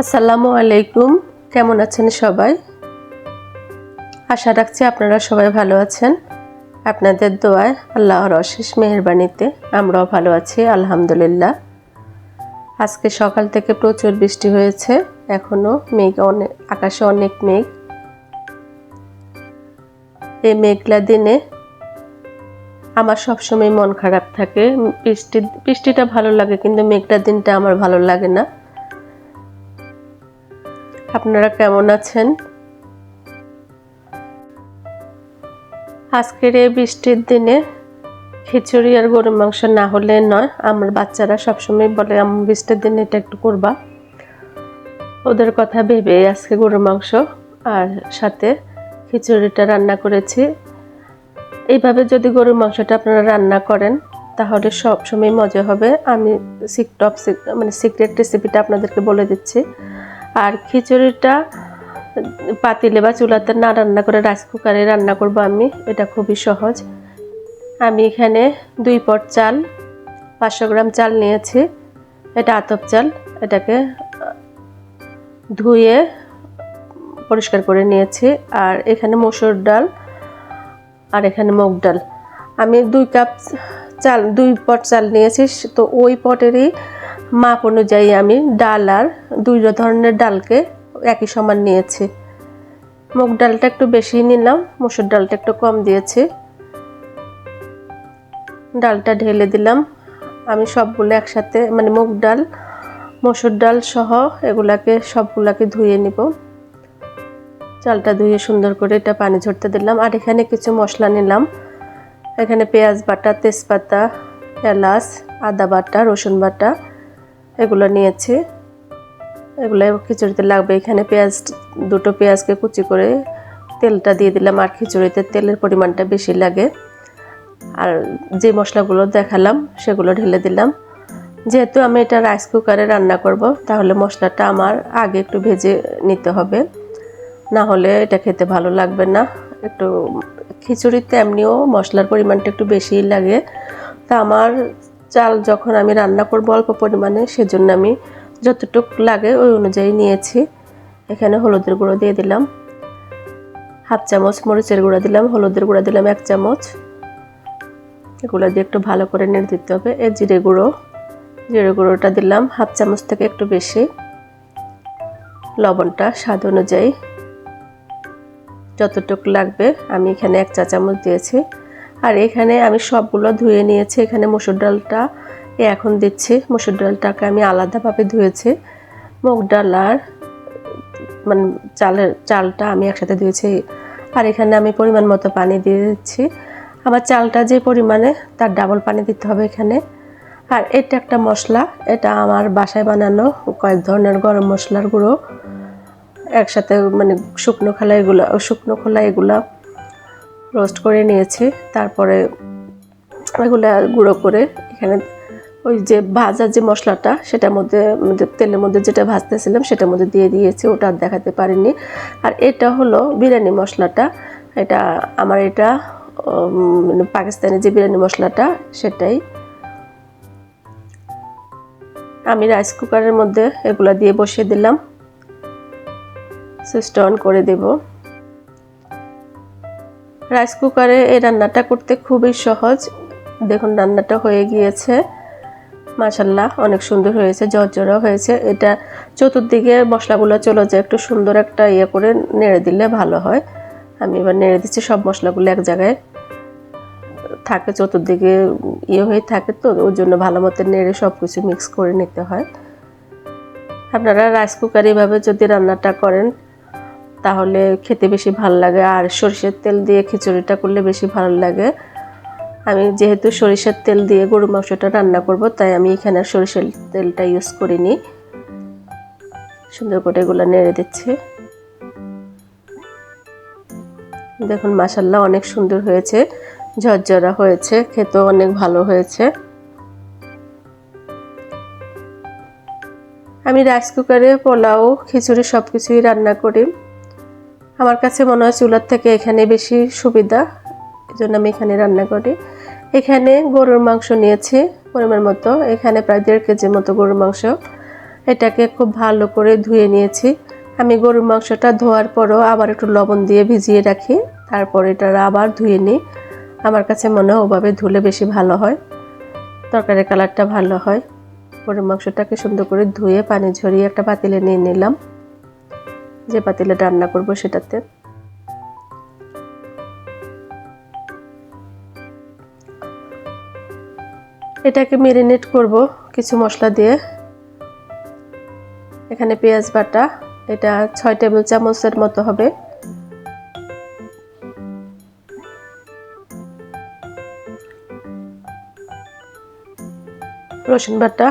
আসসালামু আলাইকুম। কেমন আছেন সবাই? আশা রাখছি আপনারা সবাই ভালো আছেন। আপনাদের দোয়ায় আল্লাহর অশেষ মেহরবানিতে আমরাও ভালো আছি, আলহামদুলিল্লাহ। আজকে সকাল থেকে প্রচুর বৃষ্টি হয়েছে। এখনও মেঘ অনেক আকাশে অনেক মেঘ। এই মেঘলা দিনে আমার সবসময় মন খারাপ থাকে। বৃষ্টি, বৃষ্টিটা ভালো লাগে, কিন্তু মেঘলা দিনটা আমার ভালো লাগে না। আপনারা কেমন আছেন? আজকের এই বৃষ্টির দিনে খিচুড়ি আর গরুর মাংস না হলে নয়, আমার বাচ্চারা সবসময় বলে আম বৃষ্টির দিনে এটা একটু করবা। ওদের কথা ভেবে আজকে গরুর মাংস আর সাথে খিচুড়িটা রান্না করেছি। এইভাবে যদি গরুর মাংসটা আপনারা রান্না করেন, তাহলে সব সময় মজা হবে। আমি সিক সিকটপ মানে সিক্রেট রেসিপিটা আপনাদেরকে বলে দিচ্ছি। আর খিচুড়িটা পাতিলে বা চুলাতে না রান্না করে রাইস কুকারে রান্না করব আমি, এটা খুবই সহজ। আমি এখানে দুই পট চাল, পাঁচশো গ্রাম চাল নিয়েছি, এটা আতপ চাল, এটাকে ধুয়ে পরিষ্কার করে নিয়েছি, আর এখানে মসুর ডাল আর এখানে মুগ ডাল। আমি দুই কাপ চাল, দুই পট চাল নিয়েছি তো ওই পটেরই মাপ অনুযায়ী আমি ডাল আর দুই ধরনের ডালকে একই সমান নিয়েছি। মুগ ডালটা একটু বেশি নিলাম, মসুর ডালটা একটু কম দিয়েছি। ডালটা ঢেলে দিলাম। আমি সবগুলো একসাথে মানে মুগ ডাল, মসুর ডাল সহ এগুলাকে সবগুলাকে ধুয়ে নিব। চালটা ধুয়ে সুন্দর করে এটা পানি ঝরতে দিলাম। আর এখানে কিছু মশলা নিলাম। এখানে পেঁয়াজ বাটা, তেজপাতা, এলাচ, আদা বাটা, রসুন বাটা, এগুলো নিয়েছি। এগুলো খিচুড়িতে লাগবে। এখানে পেঁয়াজ, দুটো পেঁয়াজকে কুচি করে তেলটা দিয়ে দিলাম আর খিচুড়িতে তেলের পরিমাণটা বেশি লাগে। আর যে মশলাগুলো দেখালাম, সেগুলো ঢেলে দিলাম। যেহেতু আমি এটা রাইস কুকারে রান্না করব, তাহলে মশলাটা আমার আগে একটু ভেজে নিতে হবে। না হলে এটা খেতে ভালো লাগবে না। একটু খিচুড়িতে এমনিও মশলার পরিমাণটা একটু বেশিই লাগে। তা আমার চাল যখন আমি রান্না করব অল্প পরিমাণে, সেজন্য আমি যতটুক লাগে ওই অনুযায়ী নিয়েছি। এখানে হলুদের গুঁড়ো দিয়ে দিলাম। হাফ চামচ মরিচের গুঁড়া দিলাম, হলুদের গুঁড়া দিলাম এক চামচ। এগুলো দিয়ে একটু ভালো করে নেড়ে দিতে হবে। এ জিরে গুঁড়ো, জিরে গুঁড়োটা দিলাম হাফ চামচ থেকে একটু বেশি। লবণটা স্বাদ অনুযায়ী যতটুকু লাগবে আমি এখানে এক চা চামচ দিয়েছি। আর এখানে আমি সবগুলো ধুয়ে নিয়েছি। এখানে মসুর ডালটা এখন দিচ্ছি। মসুর ডালটাকে আমি আলাদাভাবে ধুয়েছি। মুগ ডাল আর মানে চালের চালটা আমি একসাথে ধুয়েছি। আর এখানে আমি পরিমাণ মতো পানি দিয়ে দিচ্ছি। আমার চালটা যে পরিমাণে, তার ডাবল পানি দিতে হবে এখানে। আর এটা একটা মশলা। এটা আমার বাসায় বানানো কয়েক ধরনের গরম মশলার গুঁড়ো। একসাথে মানে শুকনো খোলা এগুলো, শুকনো খোলা এগুলো রোস্ট করে নিয়েছি। তারপরে এগুলো গুঁড়ো করে এখানে ওই যে ভাজার যে মশলাটা, সেটার মধ্যে তেলের মধ্যে যেটা ভাজতেছিলাম সেটার মধ্যে দিয়ে দিয়েছি, ওটা আর দেখাতে পারিনি। আর এটা হলো বিরিয়ানি মশলাটা, এটা আমার এটা মানে পাকিস্তানি যে বিরিয়ানি মশলাটা, সেটাই। আমি রাইস কুকারের মধ্যে এগুলা দিয়ে বসিয়ে দিলাম। সুইচটা অন করে দেব। রাইস কুকারে এই রান্নাটা করতে খুবই সহজ। দেখুন, রান্নাটা হয়ে গিয়েছে। মাশাল্লাহ অনেক সুন্দর হয়েছে জর্জরা হয়েছে। এটা চতুর্দিকে মশলাগুলো চলে যায়, একটু সুন্দর একটা ইয়ে করে নেড়ে দিলে ভালো হয়। আমি এবার নেড়ে দিচ্ছি, সব মশলাগুলো এক জায়গায় থাকে, চতুর্দিকে ইয়ে হয়ে থাকে তো, ওই জন্য ভালো মতো নেড়ে সব কিছু মিক্স করে নিতে হয়। আপনারা রাইস কুকার এভাবে যদি রান্নাটা করেন তাহলে খেতে বেশি ভালো লাগে। আর সরষের তেল দিয়ে খিচুড়িটা করলে বেশি ভালো লাগে। আমি যেহেতু সরিষার তেল দিয়ে গরু মাংসটা রান্না করব, তাই আমি এখানে সরিষার তেলটা ইউজ করিনি। সুন্দর করে এগুলো নেড়ে দিচ্ছি। দেখুন মাসাল্লাহ অনেক সুন্দর হয়েছে। ঝরঝরা হয়েছে, খেতেও অনেক ভালো হয়েছে। আমি রাইস কুকারে পোলাও, খিচুড়ি সব কিছুই রান্না করি। আমার কাছে মনে হয় চুলার থেকে এখানে বেশি সুবিধা। এই জন্য আমি এখানে রান্না করি। এখানে গরুর মাংস নিয়েছি পরিমাণ মতো। এখানে প্রায় দেড় কেজির মতো গরুর মাংস। এটাকে খুব ভালো করে ধুয়ে নিয়েছি। আমি গরুর মাংসটা ধোয়ার পরও আবার একটু লবণ দিয়ে ভিজিয়ে রাখি। তারপর এটা আবার ধুয়ে নিই। আমার কাছে মনে হয় ওভাবে ধুলে বেশি ভালো হয়। তরকারির কালারটা ভালো হয়। গরুর মাংসটাকে সুন্দর করে ধুয়ে পানি ঝরিয়ে একটা পাতিলে নিয়ে নিলাম। যে পাতিলে রান্না করব সেটাতে। এটাকে মেরিনেট করব কিছু মশলা দিয়ে। এখানে পেঁয়াজ বাটা, এটা ছয় টেবিল চামচের মতো হবে। রসুন বাটা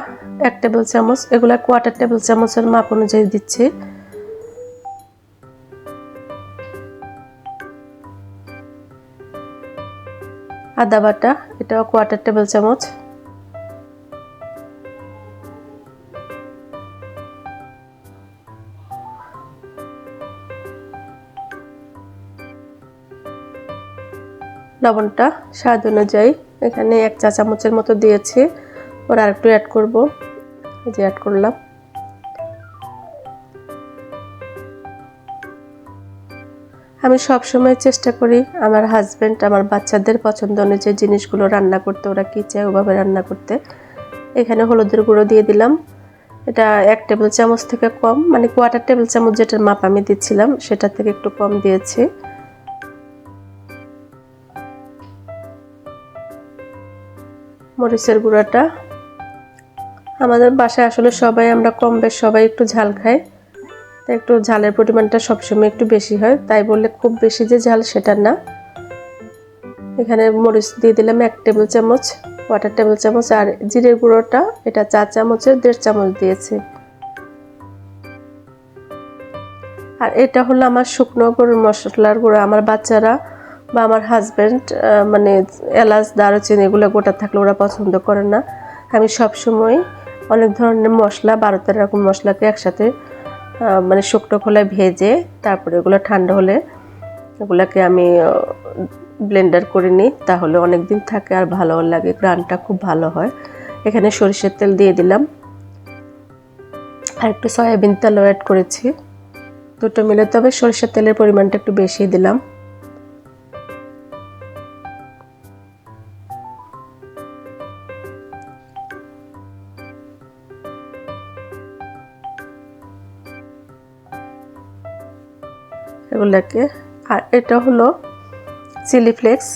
এক টেবিল চামচ, এগুলা কোয়ার্টার টেবিল চামচের মাপ অনুযায়ী দিচ্ছি। আদা বাটা এটাও কোয়ার্টার টেবিল চামচ। লবণটা স্বাদ অনুযায়ী এখানে এক চা চামচের মতো দিয়েছি। ওর আর একটু অ্যাড করব যে অ্যাড করলাম। আমি সব সময় চেষ্টা করি আমার হাজব্যান্ড আমার বাচ্চাদের পছন্দ অনুযায়ী জিনিসগুলো রান্না করতে, ওরা কী চায় ওভাবে রান্না করতে। এখানে হলুদের গুঁড়ো দিয়ে দিলাম। এটা এক টেবিল চামচ থেকে কম মানে কোয়ার্টার টেবিল চামচ যেটার মাপ আমি দিচ্ছিলাম, সেটা থেকে একটু কম দিয়েছি। মরিচের গুঁড়াটা। আমাদের বাসায় আসলে সবাই, আমরা কম বেশ সবাই একটু ঝাল খাই। তাই একটু ঝালের পরিমাণটা সবসময় একটু বেশি হয়। তাই বললে খুব বেশি যে ঝাল সেটা না। এখানে মরিচ দিয়ে দিলাম এক টেবিল চামচ, ওয়াটার টেবিল চামচ আর জিরের গুঁড়োটা, এটা চার চামচের দেড় চামচ দিয়েছে। আর এটা হলো আমার শুকনো গরুর মশলার গুঁড়ো। আমার বাচ্চারা বা আমার হাজব্যান্ড মানে এলাচ, দারুচিনি এগুলো গোটা থাকলে ওরা পছন্দ করে না। আমি সব সময় অনেক ধরনের মশলা, বারো তেরো রকম মশলাকে একসাথে মানে শুকনো খোলায় ভেজে তারপরে ওগুলো ঠান্ডা হলে ওগুলোকে আমি ব্লেন্ডার করে নিই, তাহলে অনেক দিন থাকে আর ভালো লাগে, গ্রানটা খুব ভালো হয়। এখানে সরিষার তেল দিয়ে দিলাম। আর একটু সয়াবিন তেলও অ্যাড করেছি। দুটো মিলে তবে সরিষার তেলের পরিমাণটা একটু বেশি দিলাম। এগুলোকে আর এটা হলো চিলি ফ্লেক্স।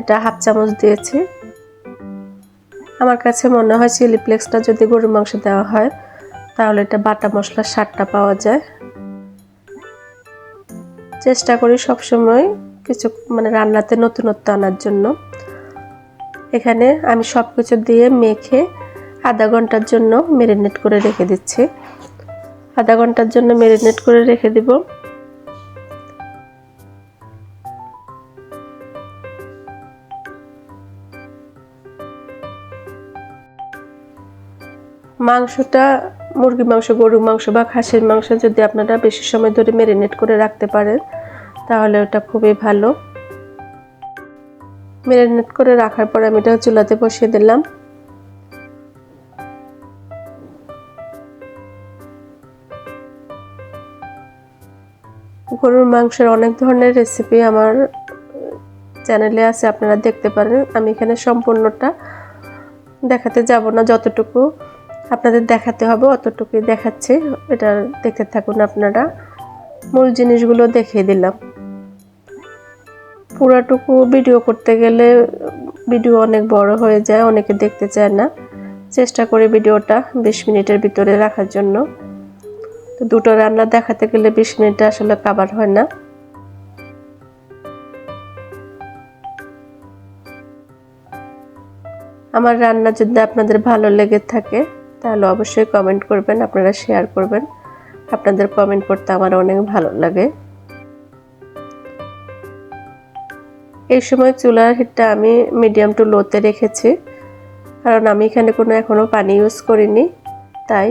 এটা হাফ চামচ দিয়েছি। আমার কাছে মনে হয় চিলি ফ্লেক্সটা যদি গরুর মাংস দেওয়া হয়, তাহলে এটা বাটা মশলার স্বাদটা পাওয়া যায়। চেষ্টা করি সবসময় কিছু মানে রান্নাতে নতুনত্ব আনার জন্য। এখানে আমি সব কিছু দিয়ে মেখে আধা ঘণ্টার জন্য মেরিনেট করে রেখে দিচ্ছি। আধা ঘণ্টার জন্য মেরিনেট করে রেখে দিব। মাংসটা মুরগি মাংস গরু মাংস বা খাসির মাংস যদি আপনারা বেশি সময় ধরে ম্যারিনেট করে রাখতে পারেন, তাহলে ওটা খুবই ভালো। ম্যারিনেট করে রাখার পর আমি এটা চুলাতে বসিয়ে দিলাম। গরুর মাংসের অনেক ধরনের রেসিপি আমার চ্যানেলে আছে, আপনারা দেখতে পারেন। আমি এখানে সম্পূর্ণটা দেখাতে যাব না যতটুকু। আপনাদের দেখাতে হবে, অতটুকুই দেখাচ্ছি। এটা দেখতে থাকুন আপনারা। মূল জিনিসগুলো দেখিয়ে দিলাম। পুরাটুকু ভিডিও করতে গেলে ভিডিও অনেক বড় হয়ে যায়, অনেকে দেখতে চায় না। চেষ্টা করি ভিডিওটা বিশ মিনিটের ভিতরে রাখার জন্য। তো দুটো রান্না দেখাতে গেলে বিশ মিনিটে আসলে কাবার হয় না। আমার রান্না যদি আপনাদের ভালো লেগে থাকে তাহলে অবশ্যই কমেন্ট করবেন, আপনারা শেয়ার করবেন। আপনাদের কমেন্ট করতে আমার অনেক ভালো লাগে। এই সময় চুলার হিটটা আমি মিডিয়াম টু লোতে রেখেছি। কারণ আমি এখানে কোনো এখনও পানি ইউজ করিনি, তাই।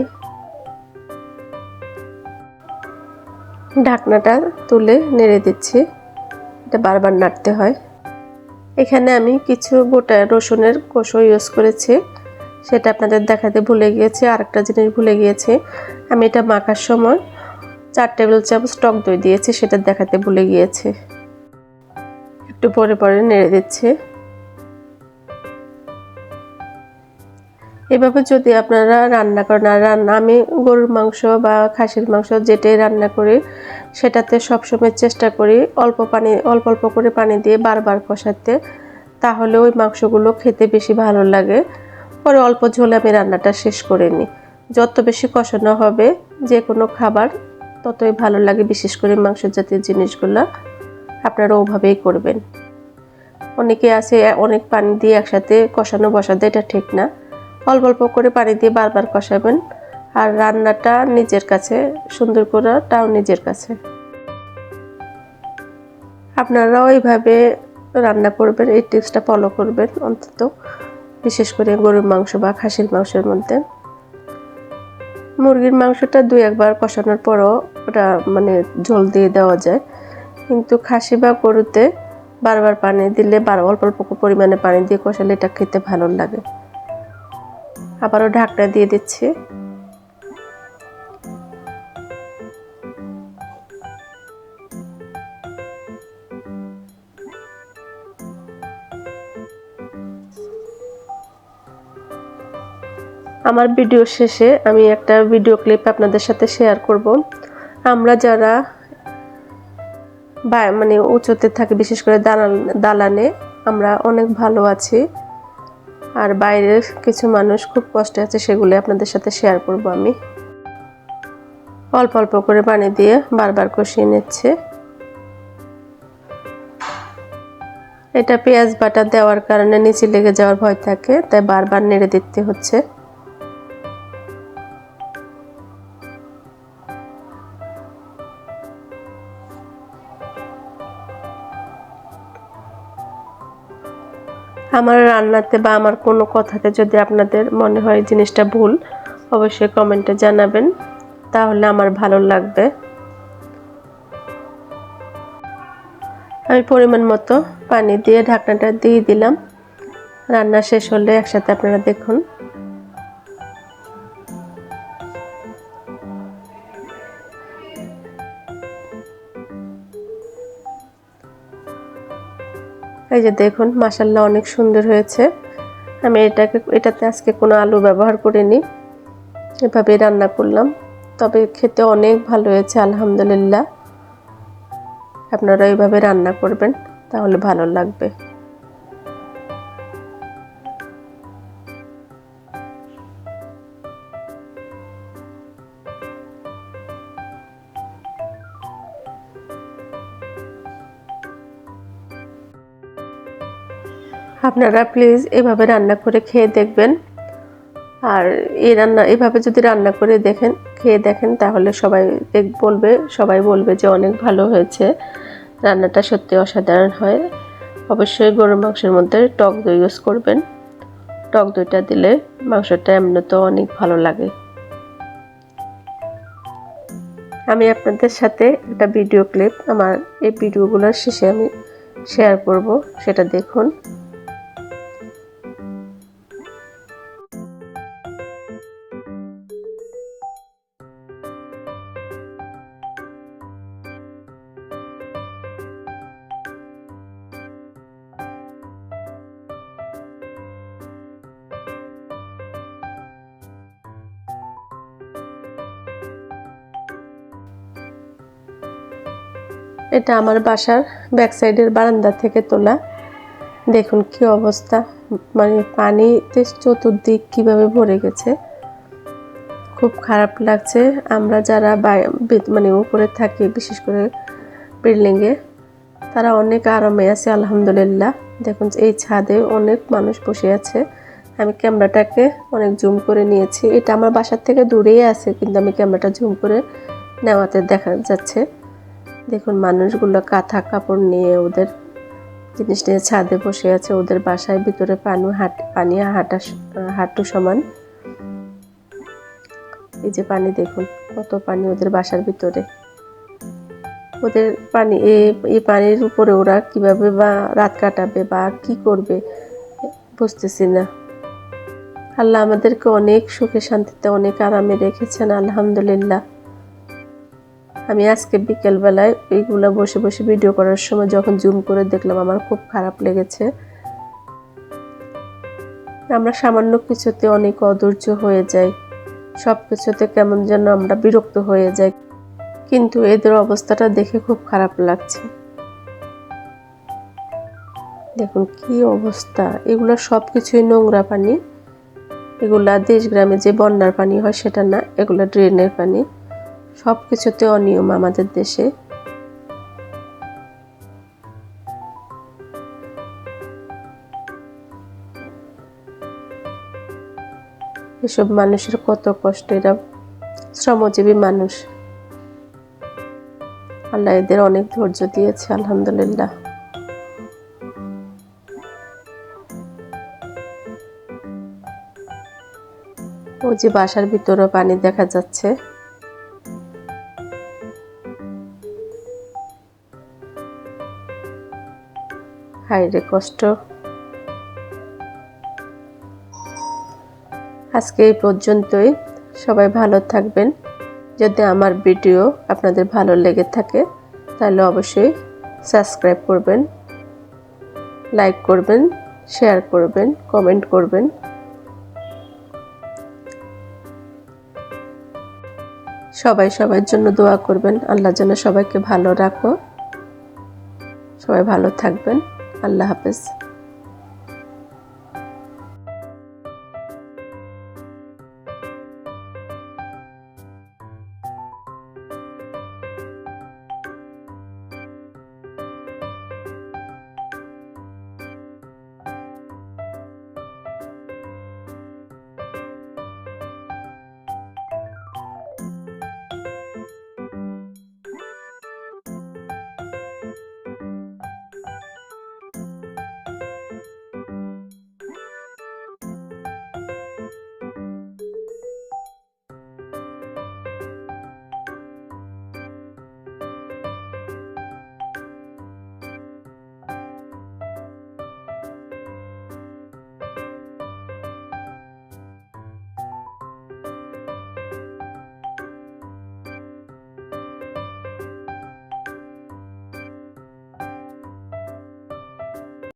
ঢাকনাটা তুলে নেড়ে দিচ্ছি। এটা বারবার নাড়তে হয়। এখানে আমি কিছু গোটা রসুনের কোষও ইউজ করেছি। সেটা আপনাদের দেখাতে ভুলে গিয়েছি, আরেকটা জিনিস ভুলে গিয়েছি। আমি এটা মাখার সময় চার টেবিল চামচ টক দই দিয়েছি, সেটা দেখাতে ভুলে গিয়েছি। একটু পরে পরে নেড়ে দিচ্ছি। এভাবে যদি আপনারা রান্না করেন, আর রান্না, আমি গরুর মাংস বা খাসির মাংস যেটাই রান্না করি, সেটাতে সবসময় চেষ্টা করি অল্প পানি, অল্প অল্প করে পানি দিয়ে বারবার কষাতে, তাহলে ওই মাংসগুলো খেতে বেশি ভালো লাগে। পরে অল্প ঝোলে আমি রান্নাটা শেষ করে নিই। যত বেশি কষানো হবে, যে কোনো খাবার, ততই ভালো লাগে, বিশেষ করে মাংস জাতীয় জিনিসগুলো। আপনারা ওভাবেই করবেন। অনেকে আছে অনেক পানি দিয়ে একসাথে কষানো বসাতে এটা ঠিক না। অল্প অল্প করে পানি দিয়ে বারবার কষাবেন, আর রান্নাটা নিজের কাছে, সুন্দর করাটাও নিজের কাছে। আপনারাও এইভাবে রান্না করবেন, এই টিপসটা ফলো করবেন অন্তত। বিশেষ করে গরুর মাংস বা খাসির মাংসের মধ্যে। মুরগির মাংসটা দুই একবার কষানোর পরও ওটা মানে ঝোল দিয়ে দেওয়া যায়। কিন্তু খাসি বা গরুতে বারবার পানি দিলে বার অল্প অল্প পরিমাণে পানি দিয়ে কষালে এটা খেতে ভালো লাগে। আবারও ঢাকনা দিয়ে দিচ্ছি। আমার ভিডিও শেষে আমি একটা ভিডিও ক্লিপ আপনাদের সাথে শেয়ার করব। আমরা যারা বা মানে উঁচুতে থাকি, বিশেষ করে দালান দালানে, আমরা অনেক ভালো আছি। আর বাইরের কিছু মানুষ খুব কষ্টে আছে সেগুলি আপনাদের সাথে শেয়ার করব আমি। অল্প অল্প করে পানি দিয়ে বারবার কষিয়ে নিচ্ছে। এটা পেঁয়াজ বাটা দেওয়ার কারণে নিচে লেগে যাওয়ার ভয় থাকে, তাই বারবার নেড়ে দিতে হচ্ছে। আমার রান্নাতে বা আমার কোনো কথাতে যদি আপনাদের মনে হয় জিনিসটা ভুল, অবশ্যই কমেন্টে জানাবেন। তাহলে আমার ভালো লাগবে। আমি পরিমাণ মতো পানি দিয়ে ঢাকনাটা দিয়ে দিলাম। রান্না শেষ হলে একসাথে আপনারা দেখুন। এই যে দেখুন মাসাল্লাহ অনেক সুন্দর হয়েছে। আমি এটাকে, এটাতে আজকে কোনো আলু ব্যবহার করিনি। এভাবে রান্না করলাম। তবে খেতে অনেক ভালো হয়েছে, আলহামদুলিল্লাহ। আপনারা এইভাবে রান্না করবেন, তাহলে ভালো লাগবে। আপনারা প্লিজ এভাবে রান্না করে খেয়ে দেখবেন। আর এই রান্না, এভাবে যদি রান্না করে দেখেন, খেয়ে দেখেন, তাহলে সবাই দেখ, বলবে, সবাই বলবে যে অনেক ভালো হয়েছে। রান্নাটা সত্যি অসাধারণ হয়। অবশ্যই গরুর মাংসের মধ্যে টক দই ইউজ করবেন। টক দইটা দিলে মাংসটা এমনি তো অনেক ভালো লাগে। আমি আপনাদের সাথে একটা ভিডিও ক্লিপ আমার এই ভিডিওগুলোর শেষে আমি শেয়ার করব, সেটা দেখুন। এটা আমার বাসার ব্যাক সাইডের বারান্দা থেকে তোলা। দেখুন কি অবস্থা। মানে পানিতে চতুর্দিক কীভাবে ভরে গেছে। খুব খারাপ লাগছে। আমরা যারা মানে উপরে থাকি, বিশেষ করে বিল্ডিংয়ে, তারা অনেক আরামে আছে, আলহামদুলিল্লাহ। দেখুন, এই ছাদে অনেক মানুষ বসে আছে। আমি ক্যামেরাটাকে অনেক জুম করে নিয়েছি। এটা আমার বাসার থেকে দূরেই আছে, কিন্তু আমি ক্যামেরাটা জুম করে নেওয়াতে দেখা যাচ্ছে। দেখুন, মানুষগুলো কাঁথা কাপড় নিয়ে ওদের জিনিস নিয়ে ছাদে বসে আছে, ওদের বাসায় ভিতরে পানি হাট, পানি হাঁটা হাঁটু সমান। এই যে পানি দেখুন, কত পানি ওদের বাসার ভিতরে। ওদের পানি এই পানির উপরে ওরা কীভাবে বা রাত কাটাবে বা কি করবে, বুঝতেছি না। আল্লাহ আমাদেরকে অনেক সুখে শান্তিতে, অনেক আরামে রেখেছেন, আলহামদুলিল্লাহ। আমি আজকে বিকেলবেলায় এইগুলো বসে বসে ভিডিও করার সময় যখন জুম করে দেখলাম, আমার খুব খারাপ লেগেছে। আমরা সামান্য কিছুতে অনেক অধৈর্য হয়ে যাই। সব কিছুতে কেমন যেন আমরা বিরক্ত হয়ে যাই। কিন্তু এদের অবস্থাটা দেখে খুব খারাপ লাগছে। দেখুন কি অবস্থা। এগুলো সব কিছুই নোংরা পানি। এগুলা দেশ গ্রামে যে বন্যার পানি হয়, সেটা না, এগুলো ড্রেনের পানি। সব কিছুতে অনিয়ম আমাদের দেশে। এসব মানুষের কত কষ্ট, এরা শ্রমজীবী মানুষ। আল্লাহ এদের অনেক ধৈর্য দিয়েছে, আলহামদুলিল্লাহ। ও যে বাসার ভিতরেও পানি দেখা যাচ্ছে। হাইরে কষ্ট। আজকে এই পর্যন্তই। সবাই ভালো থাকবেন। যদি আমার ভিডিও আপনাদের ভালো লেগে থাকে, তাহলে অবশ্যই সাবস্ক্রাইব করবেন, লাইক করবেন, শেয়ার করবেন, কমেন্ট করবেন। সবাই সবার জন্য দোয়া করবেন। আল্লাহ যেন সবাইকে ভালো রাখো। সবাই ভালো থাকবেন। আল্লাহ হাফেজ।